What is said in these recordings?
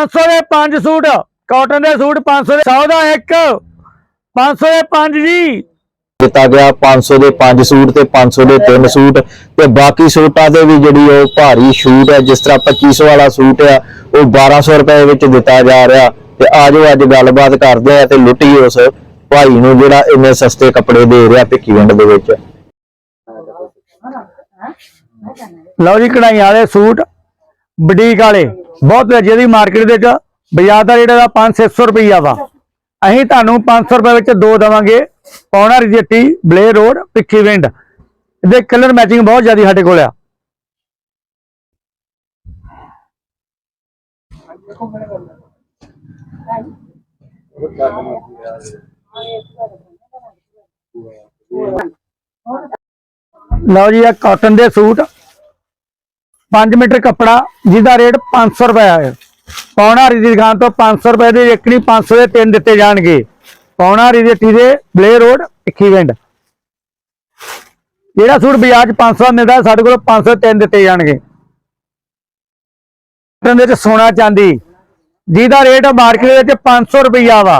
500 ਦੇ 5 suit cotton ਦੇ suit 500 ਦੇ 100 ਦਾ ਇੱਕ 500 ਦੇ 5 ਜੀ। ਦਿੱਤਾ ਗਿਆ 500 ਦੇ 5 ਸੂਟ ਤੇ 500 ਦੇ 3 ਸੂਟ ਤੇ ਬਾਕੀ ਸੂਟਾਂ ਦੇ ਵੀ ਜਿਹੜੀ ਉਹ ਭਾਰੀ ਛੂਟ ਹੈ ਜਿਸ ਤਰ੍ਹਾਂ 2500 ਵਾਲਾ ਸੂਟ ਆ ਉਹ 1200 ਰੁਪਏ ਵਿੱਚ ਦਿੱਤਾ ਜਾ ਰਿਹਾ। ਤੇ ਆਜੋ ਅੱਜ ਗੱਲਬਾਤ ਕਰਦੇ ਆ ਤੇ ਲੁੱਟੀ ਉਸ ਭਾਈ ਨੂੰ ਜਿਹੜਾ ਇੰਨੇ ਸਸਤੇ ਕੱਪੜੇ ਦੇ ਰਿਹਾ ਭਿੱਖੀ ਵਿੰਡ ਦੇ ਵਿੱਚ। ਲਓ ਜੀ ਕਢਾਈਆਂ ਵਾਲੇ ਸੂਟ ਬੁਟੀਕ ਵਾਲੇ। ਬਹੁਤ ਵਧੀਆ ਜਿਹਦੀ ਮਾਰਕੀਟ ਦੇ ਵਿੱਚ ਬਾਜ਼ਾਰ ਦਾ ਜਿਹੜਾ ਦਾ 5-600 ਰੁਪਈਆ ਵਾ। ਅਸੀਂ ਤੁਹਾਨੂੰ 500 ਰੁਪਏ ਵਿੱਚ ਦੋ ਦਵਾਂਗੇ, ਪੌਣਾ ਰਿਜੇਟੀ ਬਲੇ ਰੋਡ ਪਿੱਖੀ ਵਿੰਡ। ਇਹਦੇ ਕਲਰ ਮੈਚਿੰਗ ਬਹੁਤ ਜ਼ਿਆਦਾ ਸਾਡੇ ਕੋਲ ਆ। ਲਓ ਜੀ, ਇਹ ਕਾਟਨ ਦੇ ਸੂਟ। 5 ਮੀਟਰ ਕੱਪੜਾ ਜਿਹਦਾ ਰੇਟ 500 ਰੁਪਏ ਹੈ ਪੌਣਾ ਹਰੀ ਦੀ ਦੁਕਾਨ ਤੋਂ 500 ਰੁਪਏ ਦੇ ਇੱਕ ਨਹੀਂ 500 ਦੇ ਤਿੰਨ ਦਿੱਤੇ ਜਾਣਗੇ। ਪੌਣਾ ਹਰੀ ਦੇ ਟੀ ਦੇ ਬਲੇ ਰੋਡ ਇਕੀਵੈਂਟ ਜਿਹੜਾ ਸੂਟ ਬਾਜ਼ਾਰ 'ਚ 500 ਦਾ ਮਿਲਦਾ ਸਾਡੇ ਕੋਲ 500 ਦੇ ਤਿੰਨ ਦਿੱਤੇ ਜਾਣਗੇ। ਦੇ ਵਿੱਚ ਸੋਨਾ ਚਾਂਦੀ ਜਿਹਦਾ ਰੇਟ ਮਾਰਕੀਟ ਵਿੱਚ 500 ਰੁਪਈਆ ਵਾ।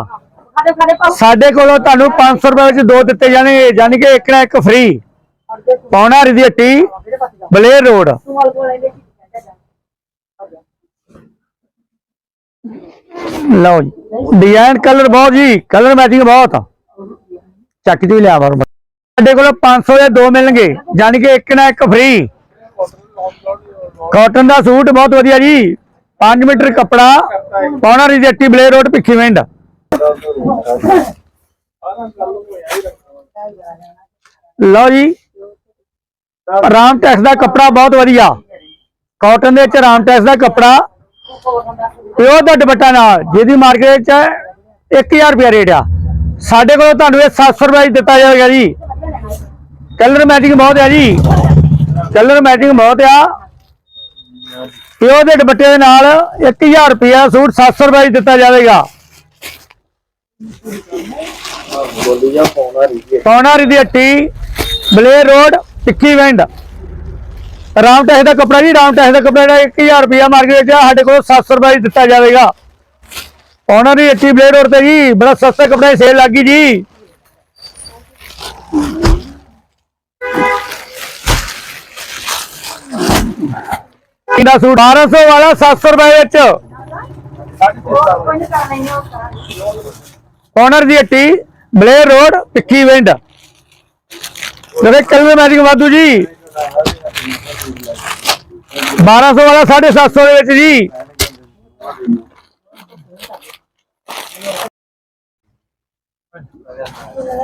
ਸਾਡੇ ਕੋਲੋਂ ਤੁਹਾਨੂੰ 500 ਰੁਪਏ ਵਿੱਚ ਦੋ ਦਿੱਤੇ ਜਾਣਗੇ ਯਾਨੀ ਕਿ ਇੱਕ ਨਾ ਇੱਕ ਫ੍ਰੀ ਪੌਣਾ ਹਰੀ ਦੀ ਟੀ ਬਲੇ ਰੋਡ ਤੂੰ ਵਾਲ ਕੋਲ ਇਹਦੇ ਲਓ ਜੀ ਡਿਜ਼ਾਈਨ ਕਲਰ ਬਹੁਤ ਜੀ ਕਲਰ ਮੈਚਿੰਗ ਬਹੁਤ ਆ ਚੱਕ ਜੀ ਲਿਆ ਬਾਰ ਸਾਡੇ ਕੋਲ 500 ਦੇ ਦੋ ਮਿਲਣਗੇ ਯਾਨੀ ਕਿ ਇੱਕ ਨਾ ਇੱਕ ਫ੍ਰੀ ਕਾਟਨ ਦਾ ਸੂਟ ਬਹੁਤ ਵਧੀਆ ਜੀ 5 ਮੀਟਰ ਕੱਪੜਾ ਪੌਣਾ ਰਿਜੈਕਟੀ ਬਲੇ ਰੋਡ ਭਿੱਖੀ ਵਿੰਡ ਲਓ ਜੀ ਰਾਮ ਟੈਕਸ ਦਾ ਕੱਪੜਾ ਬਹੁਤ ਵਧੀਆ। ਕਾਟਨ ਦੇ ਵਿੱਚ ਰਾਮ ਟੈਕਸ ਦਾ ਕੱਪੜਾ ਪਿਓਰ ਦਾ ਦੁਪੱਟਾ ਨਾਲ ਜਿਹਦੀ ਮਾਰਕੀਟ ਵਿੱਚ 1000 ਰੁਪਿਆ ਰੇਟ ਆ। ਸਾਡੇ ਕੋਲ ਤੁਹਾਨੂੰ ਇਹ 700 ਰੁਪਏ 'ਚ ਦਿੱਤਾ ਜਾਏਗਾ ਜੀ। ਕਲਰ ਮੈਚਿੰਗ ਬਹੁਤ ਆ ਜੀ। ਕਲਰ ਮੈਚਿੰਗ ਬਹੁਤ ਆ। ਪਿਓਰ ਦੇ ਦੁਪੱਟੇ ਦੇ ਨਾਲ 1000 ਰੁਪਿਆ ਸੂਟ 700 ਰੁਪਏ 'ਚ ਦਿੱਤਾ ਜਾਵੇਗਾ। ਪੌਣਾ ਦੀ ਹੱਟੀ ਬਲੇ ਰੋਡ ਟਿੱਕੀ ਵੈਂਡ। ਰਾਮ ਟੈਸ ਦਾ ਕੱਪੜਾ ਜੀ, ਰਾਮ ਟੈਸ ਦਾ ਕੱਪੜਾ ਜਿਹੜਾ 1000 ਰੁਪਿਆ ਮਾਰਕੀਟ ਵਿੱਚ ਸਾਡੇ ਕੋਲ 700 ਰੁਪਏ ਦਿੱਤਾ ਜਾਵੇਗਾ। ਉਹਨਾਂ ਦੀ ਅੱਛੀ ਬਲੇਡ ਰੋਡ ਤੇ ਜੀ, ਬੜਾ ਸਸਤਾ ਕੱਪੜਾ ਸੇਲ ਲੱਗੀ ਜੀ। ਇਹਦਾ ਸੂਟ? 1200 ਵਾਲਾ 700 ਰੁਪਏ ਵਿੱਚ। ਓਨਰ ਦੀ ਹੱਟੀ ਬਲੇਡ ਰੋਡ ਪਿੱਖੀ ਵਿੰਡ। ਜਿਹੜੇ ਕਲਰ ਮੈਚਿੰਗ ਵਾਧੂ ਜੀ। 1200 ਵਾਲਾ 750 ਦੇ ਵਿੱਚ ਜੀ।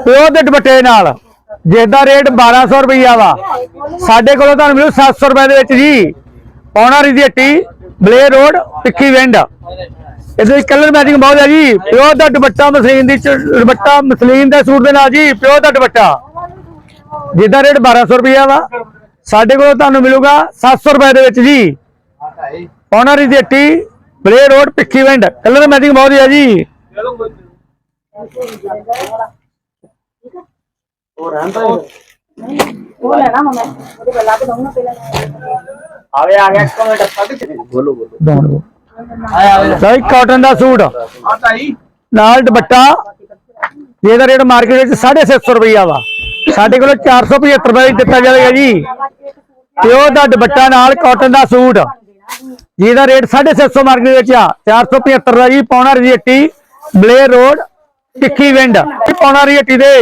ਪਿਓ ਦੇ ਦੁਪੱਟੇ ਨਾਲ ਜਿਸ ਦਾ ਰੇਟ 1200 ਰੁਪਈਆ ਵਾ। ਸਾਡੇ ਕੋਲੋਂ ਤੁਹਾਨੂੰ ਮਿਲੂ 700 ਰੁਪਏ ਦੇ ਵਿੱਚ ਜੀ। ਪੌਣਾ ਦੀ ਹੱਟੀ ਬਲੇ ਰੋਡ ਪਿੱਖੀ ਵਿੰਡ। ਇਹਦੇ ਕਲਰ ਮੈਚਿੰਗ ਬਹੁਤ ਹੈ ਜੀ। ਪਿਓ ਦਾ ਦੁਪੱਟਾ ਮਸਲੀਨ ਦੀ ਦੁਪੱਟਾ ਮਸਲੀਨ ਦੇ ਸੂਟ ਦੇ ਨਾਲ ਜੀ ਪਿਓ ਦਾ ਦੁਪੱਟਾ। ਜਿਹਦਾ ਰੇਟ 1200 ਰੁਪਈਆ ਵਾ ਸਾਡੇ ਕੋਲ ਤੁਹਾਨੂੰ ਮਿਲੂਗਾ 700 ਰੁਪਏ ਦੇ ਵਿੱਚ ਜੀ। ਪੌਣਾ ਦੀ ਹੱਟੀ ਬਲੇ ਰੋਡ ਪਿੱਖੀ ਵਿੰਡ ਕਲਰ ਮੈਚਿੰਗ ਬਹੁਤ ਹੈ ਜੀ। ਉਹ ਲੈਣਾ ਮੈਂ ਉਹਦੇ ਕੋਲ ਲੱਗ ਦਊਂਗਾ ਪਹਿਲਾਂ ਆਵੇ ਆ ਗਿਆ ਇੱਕ ਮਿੰਟ ਪੱਗ ਬੋਲੋ ਬੋਲੋ। ਆਵੇ। ਸਹੀ ਕਾਟਨ ਦਾ ਸੂਟ। ਆ ਨਾਲ ਦੁਪੱਟਾ। ਜਿਹਦਾ ਰੇਟ ਮਾਰਕੀਟ ਵਿੱਚ 750 ਰੁਪਈਆ ਵਾ। ਸਾਡੇ ਕੋਲ 475 ਰੁਪਏ ਵਿੱਚ ਦਿੱਤਾ ਜਾਵੇਗਾ ਜੀ। ਪਿਓਰ ਦਾ ਦੁਪੱਟਾ ਨਾਲ ਕਾਟਨ ਦਾ ਸੂਟ, ਜਿਹਦਾ ਰੇਟ 750 ਮਾਰਕੀਟ ਵਿੱਚ ਆ। 475 ਦਾ ਜੀ, ਪੌਣਾ ਰਜੀਟੀ ਬਲੇ ਰੋਡ ਟਿੱਕੀ ਵਿੰਡ ਇਹ ਪੌਣਾ ਰਜੀਟੀ ਦੇ।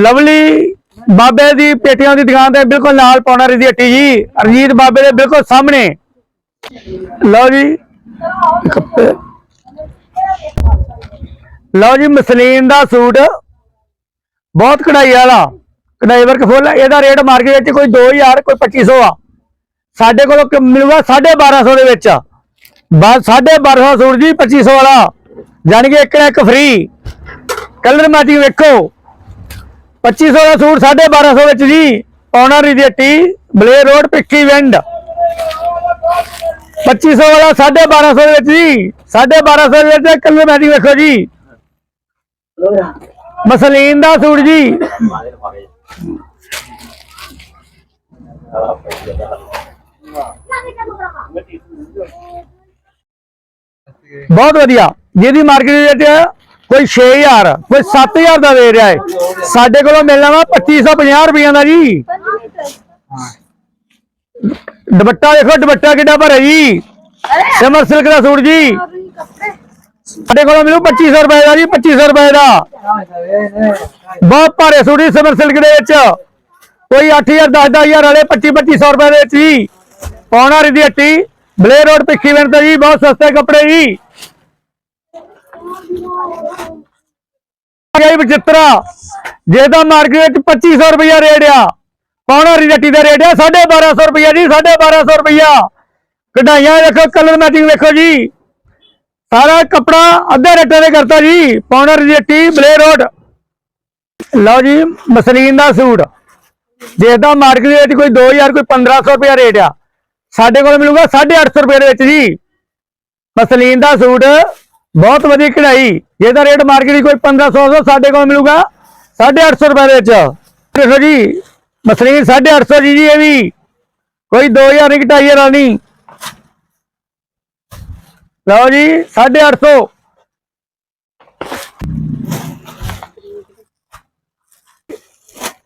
ਲਵਲੀ ਬਾਬੇ ਦੀ ਪੇਟੀਆਂ ਦੀ ਦੁਕਾਨ ਦੇ ਬਿਲਕੁਲ ਨਾਲ ਪੌਣਾ ਰਜੀਟੀ ਜੀ। ਅਰਜੀਤ ਬਾਬੇ ਦੇ ਬਿਲਕੁਲ ਸਾਹਮਣੇ। ਲਓ ਜੀ। ਕੱਪੜੇ ਲਓ ਜੀ, ਮਸਲੀਨ ਦਾ ਸੂਟ। ਬਹੁਤ ਕਢਾਈ ਵਾਲਾ। ਕਢਾਈ ਵਰਕ ਫੁੱਲ ਇਹਦਾ ਰੇਟ ਮਾਰਕੀਟ ਵਿੱਚ ਕੋਈ 2000 ਕੋਈ 2500 ਆ। ਸਾਡੇ ਕੋਲ ਕ- ਮਿਲੂਗਾ 1250 ਦੇ ਵਿੱਚ। ਬਸ 1250 ਸੂਟ ਜੀ 2500 ਵਾਲਾ। ਜਾਣੀ ਕਿ ਇੱਕ ਨਾ ਇੱਕ ਫ੍ਰੀ ਕਲਰ ਮੈਚਿੰਗ ਵੇਖੋ। 2500 ਦਾ ਸੂਟ 1250 ਵਿੱਚ ਜੀ। ਪੌਣਾ ਰਿਜੇਟੀ ਬਲੇ ਰੋਡ ਪਿੱਕੀ ਵਿੰਡ। 2500 ਵਾਲਾ 1250 ਦੇ ਵਿੱਚ ਜੀ। 1250 ਦੇ ਵਿੱਚ ਕਲਰ ਮੈਚਿੰਗ ਵੇਖੋ ਜੀ। ਮਸਲੀਨ ਦਾ ਸੂਟ ਜੀ। ਬਹੁਤ ਵਧੀਆ। ਜਿਹਦੀ ਮਾਰਕੀਟ ਰੇਟ ਕੋਈ 6000 ਕੋਈ 7000 ਦਾ ਦੇ ਰਿਹਾ ਹੈ ਸਾਡੇ ਕੋਲੋਂ ਮਿਲਣਾ ਵਾ 2550 ਰੁਪਏ ਦਾ ਜੀ। ਦੁਪੱਟਾ ਦੇਖੋ, ਦੁਪੱਟਾ ਕਿੱਡਾ ਭਰਿਆ ਜੀ। ਸਿਮਰ ਸਿਲਕ ਦਾ ਸੂਟ ਜੀ। ਸਾਡੇ ਕੋਲੋਂ ਮਿਲੂ 2500 ਰੁਪਏ ਦਾ ਜੀ 2500 ਰੁਪਏ ਦਾ। ਬਹੁਤ ਭਾਰੇ ਸੂਟ ਸਿਮਰ ਸਿਲਕ ਦੇ ਵਿੱਚ। ਕੋਈ 8000 10000 ਵਾਲੇ 25 2500 ਰੁਪਏ ਦੇ ਵਿੱਚ ਜੀ। ਪੌਣਾ ਦੀ ਹੱਟੀ ਬਲੇ ਰੋਡ ਪਿੱਖੀ ਵਿੰਡ ਤੋਂ ਜੀ, ਬਹੁਤ ਸਸਤੇ ਕੱਪੜੇ ਜੀ। ਗਈ ਬਚਿੱਤਰਾ ਜਿਹਦਾ ਮਾਰਕੀਟ 2500 ਰੁਪਇਆ ਰੇਟ ਆ। ਪੌਣਾ ਹੱਟੀ ਦਾ ਰੇਟ ਆ 1250 ਰੁਪਇਆ ਜੀ 1250 ਰੁਪਇਆ ਕਢਾਈਆਂ ਦੇਖੋ ਕਲਰ ਮੈਚਿੰਗ ਦੇਖੋ ਜੀ। ਸਾਰਾ ਕਪੜਾ ਅੱਧੇ ਰੇਟਾਂ ਦੇ ਕਰਤਾ ਜੀ ਪੌਣਾ ਰਜੇਟੀ ਬਲੇ ਰੋਡ। ਲਓ ਜੀ, ਮਸਲੀਨ ਦਾ ਸੂਟ। ਜਿਹਦਾ ਮਾਰਕੀਟ ਵਿੱਚ ਕੋਈ 2000 ਕੋਈ 1500 ਰੁਪਇਆ ਰੇਟ ਆ, ਸਾਡੇ ਕੋਲ ਮਿਲੂਗਾ 850 ਰੁਪਏ ਦੇ ਵਿੱਚ ਜੀ। ਮਸਲੀਨ ਦਾ ਸੂਟ, ਬਹੁਤ ਵਧੀਆ ਕਢਾਈ। ਜਿਹਦਾ ਰੇਟ ਮਾਰਕੀਟ ਕੋਈ 1500 ਤੋਂ ਸਾਡੇ ਕੋਲ ਮਿਲੂਗਾ 850 ਰੁਪਏ ਦੇ ਵਿੱਚ। ਦੇਖੋ ਜੀ, ਮਸਲੀਨ 850 ਜੀ ਜੀ ਇਹ ਵੀ। ਕੋਈ 2000 ਨਹੀਂ ਘਟਾਈਏ ਰਾਣੀ ਲਓ ਜੀ 850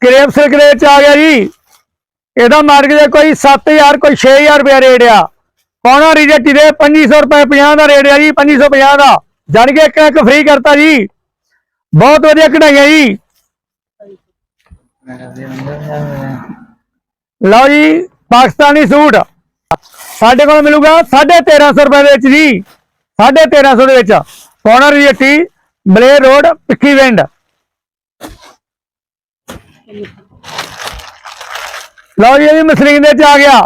ਕ੍ਰੇਪ ਸਿਲਕ ਦੇ ਵਿੱਚ ਆ ਗਿਆ ਜੀ। ਇਹਦਾ ਮਾਰਕੀਟ ਦੇ ਕੋਈ 7000 ਕੋਈ 6000 ਰੁਪਏ ਰੇਟ ਆ। ਪੌਣਾ ਰਿਜੈਕਟ ਦੇ 2500 ਰੁਪਏ 50 ਦਾ ਰੇਟ ਆ ਜੀ 2550 ਦਾ। ਜਾਣ ਕੇ ਇੱਕ ਇੱਕ ਫ੍ਰੀ ਕਰਤਾ ਜੀ। ਬਹੁਤ ਵਧੀਆ ਕਢਾਈਆਂ ਜੀ। ਲਓ ਜੀ, ਪਾਕਿਸਤਾਨੀ ਸੂਟ। ਸਾਡੇ ਕੋਲ ਮਿਲੂਗਾ 1350 ਰੁਪਏ ਦੇ ਵਿੱਚ ਜੀ। 1350 ਦੇ ਵਿੱਚ। ਪੌਣਾ ਰਿਜੈਕਟੀ ਬਲੇ ਰੋਡ ਪਿੱਖੀ ਵਿੰਡ। ਲਓ ਜੀ, ਇਹ ਵੀ ਮਸਲੀਨ ਦੇ ਚ ਆ ਗਿਆ।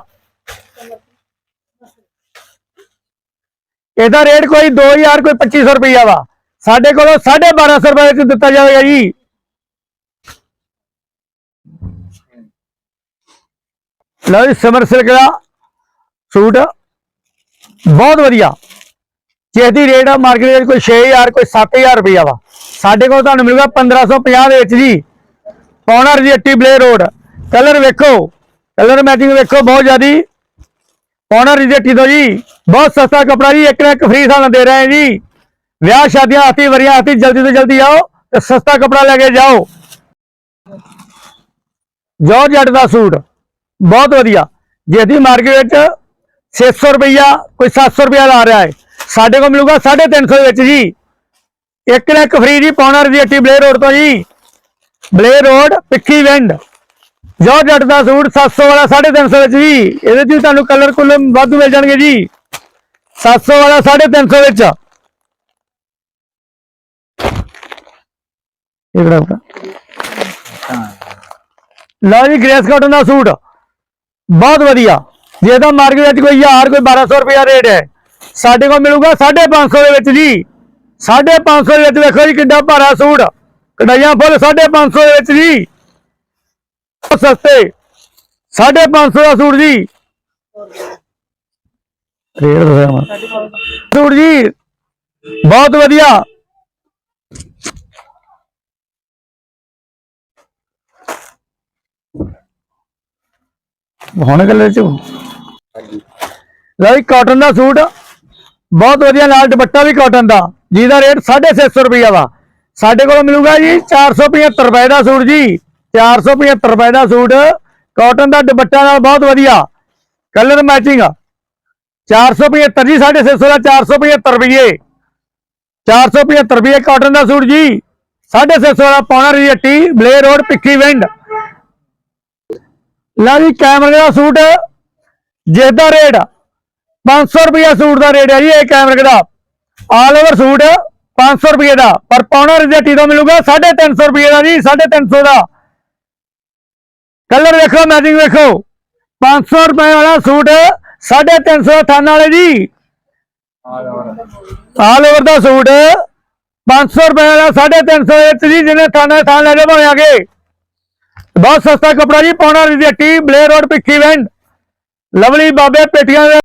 ਇਹਦਾ ਰੇਟ ਕੋਈ 2000 ਕੋਈ 2500 ਰੁਪਈਆ ਵਾ। ਸਾਡੇ ਕੋਲੋਂ 1250 ਰੁਪਏ ਵਿੱਚ ਦਿੱਤਾ ਜਾਵੇਗਾ ਜੀ। ਲਓ ਜੀ, ਸਮਰ ਸਿਲਕ ਦਾ ਸੂਟ ਬਹੁਤ ਵਧੀਆ ਜਿਹਦੀ ਰੇਟ ਆ ਮਾਰਕੀਟ ਵਿੱਚ ਕੋਈ 6000 ਕੋਈ 7000 ਰੁਪਈਆ ਵਾ ਸਾਡੇ ਕੋਲ ਤੁਹਾਨੂੰ ਮਿਲੂਗਾ 1550 ਦੇ ਵਿੱਚ ਜੀ ਪੌਣਾ ਰਜਿੱਟੀ ਬਲੇ ਰੋਡ ਕਲਰ ਵੇਖੋ ਕਲਰ ਮੈਚਿੰਗ ਵੇਖੋ ਬਹੁਤ ਜ਼ਿਆਦੀ ਪੌਣਾ ਰਜਿੱਟੀ ਤੋਂ ਜੀ ਬਹੁਤ ਸਸਤਾ ਕਪੜਾ ਜੀ ਇੱਕ ਨਾ ਇੱਕ ਫ੍ਰੀ ਸਾਨੂੰ ਦੇ ਰਹੇ ਹਾਂ ਜੀ ਵਿਆਹ ਸ਼ਾਦੀਆਂ ਆਤੀ ਵਰੀਆਂ ਆਤੀ ਜਲਦੀ ਤੋਂ ਜਲਦੀ ਆਓ ਤੇ ਸਸਤਾ ਕਪੜਾ ਲੈ ਕੇ ਜਾਓ ਜੋਰ ਜੱਟ ਦਾ ਸੂਟ ਬਹੁਤ ਵਧੀਆ ਜਿਹਦੀ ਮਾਰਕੀਟ ਵਿੱਚ 600 ਰੁਪਈਆ, ਕੋਈ 700 ਰੁਪਇਆ ਲਾ ਰਿਹਾ ਹੈ। ਸਾਡੇ ਕੋਲ ਮਿਲੂਗਾ 350 ਦੇ ਵਿੱਚ ਜੀ। ਇੱਕ ਨਾ ਇੱਕ ਫ੍ਰੀ ਜੀ ਪੌਣਾ ਰਜਿੱਟੀ ਬਲੇਅਰ ਰੋਡ ਤੋਂ ਜੀ। ਬਲੇਅਰ ਰੋਡ ਪਿੱਖੀ ਵਿੰਡ ਜੋ ਜੱਟ ਦਾ ਸੂਟ 700 ਵਾਲਾ 350 ਵਿੱਚ ਜੀ। ਇਹਦੇ 'ਚ ਵੀ ਤੁਹਾਨੂੰ ਕਲਰ ਕੁੱਲ ਵਾਧੂ ਮਿਲ ਜਾਣਗੇ ਜੀ। 700 ਵਾਲਾ 350 ਵਿੱਚ। ਇਹ ਕਿਹੜਾ ਲਓ ਜੀ ਗ੍ਰੇਸ ਕਾਟਨ ਦਾ ਸੂਟ। ਬਹੁਤ ਵਧੀਆ। ਜੇ ਤਾਂ ਮਾਰਕੀਟ ਵਿੱਚ ਕੋਈ 1000 ਕੋਈ 1200 ਰੁਪਿਆ ਰੇਟ ਹੈ, ਸਾਡੇ ਕੋਲ ਮਿਲੂਗਾ 550 ਦੇ ਵਿੱਚ ਜੀ। 550 ਦੇ ਵਿੱਚ ਵੇਖੋ ਜੀ ਕਿੱਡਾ ਭਾਰਾ ਸੂਟ। ਕਢਾਈਆਂ ਫੁੱਲ 550 ਦੇ ਵਿੱਚ ਜੀ। ਬਹੁਤ ਸਸਤੇ। 550 ਦਾ ਸੂਟ ਜੀ। ਰੇਟ ਦੱਸਿਆ ਮੈਂ। ਸੂਟ ਜੀ, ਬਹੁਤ ਵਧੀਆ। ਹੁਣ ਕਲਰ ਚ? ਲਈ ਕਾਟਨ ਦਾ ਸੂਟ। ਬਹੁਤ ਵਧੀਆ ਨਾਲ ਦੁਪੱਟਾ ਵੀ ਕਾਟਨ ਦਾ। ਜਿਹਦਾ ਰੇਟ 650 ਰੁਪਈਆ ਦਾ ਸਾਡੇ ਕੋਲ ਮਿਲੂਗਾ ਜੀ 475 ਰੁਪਏ ਦਾ ਸੂਟ ਜੀ। 475 ਰੁਪਏ ਦਾ ਸੂਟ। ਕਾਟਨ ਦਾ ਦੁਪੱਟਾ ਨਾਲ ਬਹੁਤ ਵਧੀਆ। ਕਲਰ ਮੈਚਿੰਗ 475 ਜੀ 650 ਦਾ 475 ਰੁਪਏ 475 ਰੁਪਏ ਕਾਟਨ ਦਾ ਸੂਟ ਜੀ। 650 ਦਾ ਪੌਣਾ ਰੇਟੀ ਬਲੇ ਰੋਡ ਪਿੱਕੀ ਵਿੰਡ ਲਾ ਜੀ ਕੈਮਰੇ ਦਾ ਸੂਟ। ਜਿਸ ਦਾ ਰੇਟ 500 ਰੁਪਏ ਸੂਟ ਦਾ ਰੇਟ ਹੈ ਜੀ, ਇਹ ਕੈਮਰੇ ਦਾ। ਆਲ ਓਵਰ ਸੂਟ 500 ਰੁਪਏ ਦਾ। ਪਰ ਪੌਣਾ ਰਜੇਟੀ ਤੋਂ ਮਿਲੂਗਾ 350 ਰੁਪਏ ਦਾ ਜੀ 350 ਦਾ। ਕਲਰ ਵੇਖੋ ਮੈਚਿੰਗ ਵੇਖੋ। 500 ਰੁਪਏ ਵਾਲਾ ਸੂਟ 350 ਥਾਨ ਵਾਲੇ ਜੀ। ਆਲ ਓਵਰ ਦਾ ਸੂਟ 500 ਰੁਪਏ ਵਾਲਾ 350 ਵਿੱਚ ਜੀ, ਜਿਹਨੇ ਥਾਣਾ ਥਾਨ ਲੈ ਜਾ ਭਾਵੇਂ ਆਗੇ ਬਹੁਤ ਸਸਤਾ ਕਪੜਾ ਜੀ, ਪੌਣਾ ਰਜੇਟੀ ਬਲੇ ਰੋਡ ਪਿੱਖੀ ਵੈਂਡ ਲਵਲੀ ਬਾਬੇ ਪੇਟੀਆਂ ਦੇ